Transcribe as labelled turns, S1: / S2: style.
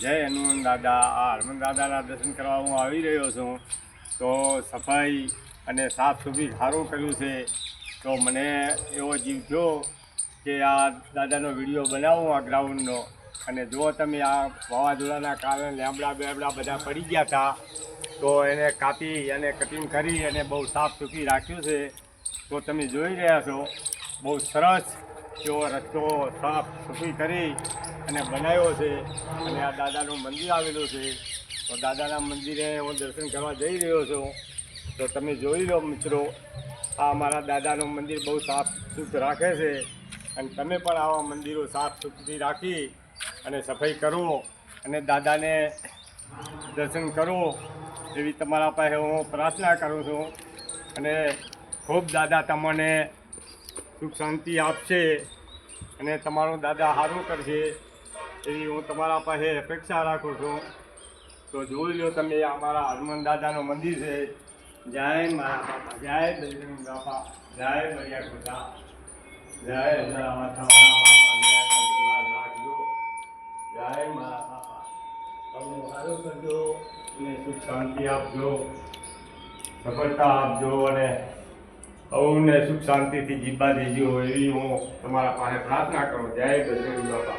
S1: જય હનુમાન દાદા, આ હનુમાન દાદાના દર્શન કરવા હું આવી રહ્યો છું. તો સફાઈ અને સાફ સુફી સારું કર્યું છે. તો મને એવો જીવ થયો કે આ દાદાનો વીડિયો બનાવું આ ગ્રાઉન્ડનો. અને જો તમે આ વાવાઝોડાના કારણે લેમડા બેમડા બધા પડી ગયા હતા, તો એને કાપી અને કટિંગ કરી અને બહુ સાફ સુફી રાખ્યું છે. તો તમે જોઈ રહ્યા છો, બહુ સરસ એવો રસ્તો સાફ સુફી કરી અને બનાવ્યો છે અને આ દાદાનું મંદિર આવેલું છે, તો દાદાના મંદિરે હું દર્શન કરવા જઈ રહ્યો છું. તો તમે જોઈ લો મિત્રો, આ અમારા દાદાનું મંદિર બહુ સાફ સુથ રાખે છે અને તમે પણ આવા મંદિરો સાફ સુથરી રાખી અને સફાઈ કરો અને દાદાને દર્શન કરો એવી તમારા પાસે હું પ્રાર્થના કરું છું. અને ખૂબ દાદા તમને સુખ શાંતિ આપશે. અને તમારું દાદા સારું કરશે એવી હું તમારા પાસે અપેક્ષા રાખું છું. તો જોઈ લો તમે અમારા હનુમાન દાદાનું મંદિર છે. જય મારા બાપા, જય બજરંગ બાપા, જય બરિયા ખુદા જય જરા માતા રાખજો. જય મારા બાપા. તમને સારું કરજો અને સુખ શાંતિ આપજો, સફળતા આપજો અને સૌને સુખ શાંતિથી જીવવા દેજો એવી હું તમારા પાસે પ્રાર્થના કરું. જય બજરંગ બાપા